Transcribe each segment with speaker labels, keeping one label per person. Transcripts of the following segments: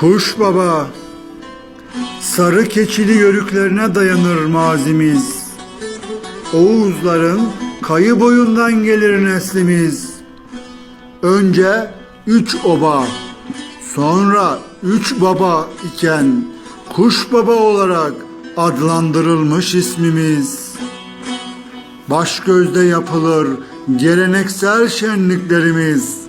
Speaker 1: Kuş baba, sarı keçili yörüklerine dayanır mazimiz. Oğuzların kayı boyundan gelir neslimiz. Önce üç oba, sonra üç baba iken kuş baba olarak adlandırılmış ismimiz. Başgözde yapılır geleneksel şenliklerimiz.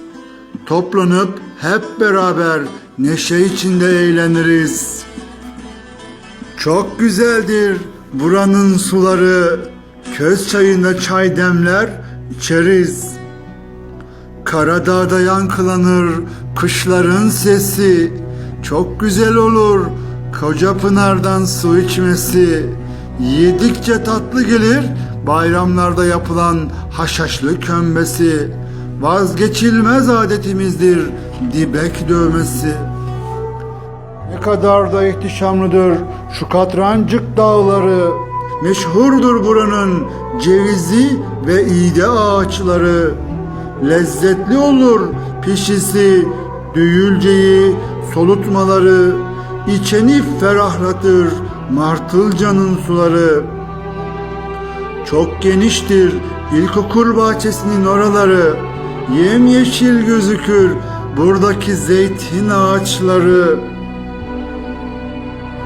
Speaker 1: Toplanıp hep beraber neşe içinde eğleniriz. Çok güzeldir buranın suları. Köz çayında çay demler, içeriz. Karadağ'da yankılanır kışların sesi. Çok güzel olur koca pınardan su içmesi. Yedikçe tatlı gelir bayramlarda yapılan haşhaşlı kömbesi. Vazgeçilmez adetimizdir dibek dövmesi. Ne kadar da ihtişamlıdır şu katrancık dağları. Meşhurdur buranın cevizi ve iğde ağaçları. Lezzetli olur pişisi, düğülceyi, solutmaları. İçeni ferahlatır Martılcanın suları. Çok geniştir ilkokul bahçesinin oraları. Yemyeşil gözükür buradaki zeytin ağaçları.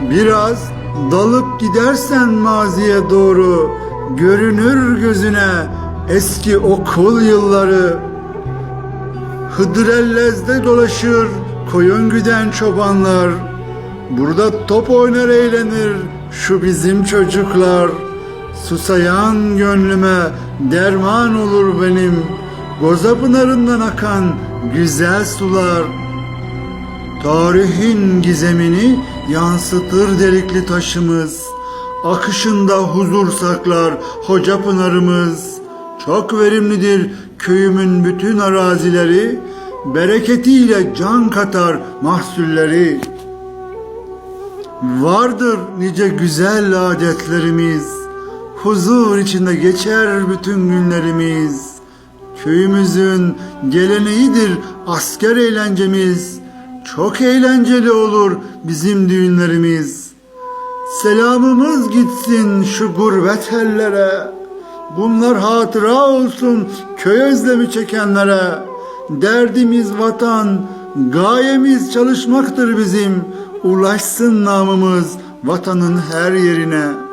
Speaker 1: Biraz dalıp gidersen maziye doğru görünür gözüne eski okul yılları. Hıdrellez'de dolaşır koyun güden çobanlar. Burada top oynar eğlenir şu bizim çocuklar. Susayan gönlüme derman olur benim. Goza pınarından akan güzel sular. Tarihin gizemini yansıtır delikli taşımız. Akışında huzur saklar hoca pınarımız. Çok verimlidir köyümün bütün arazileri. Bereketiyle can katar mahsulleri. Vardır nice güzel adetlerimiz. Huzur içinde geçer bütün günlerimiz. Köyümüzün geleneğidir asker eğlencemiz. Çok eğlenceli olur bizim düğünlerimiz. Selamımız gitsin şu gurbet ellere. Bunlar hatıra olsun köy özlemi çekenlere. Derdimiz vatan, gayemiz çalışmaktır bizim. Ulaşsın namımız vatanın her yerine.''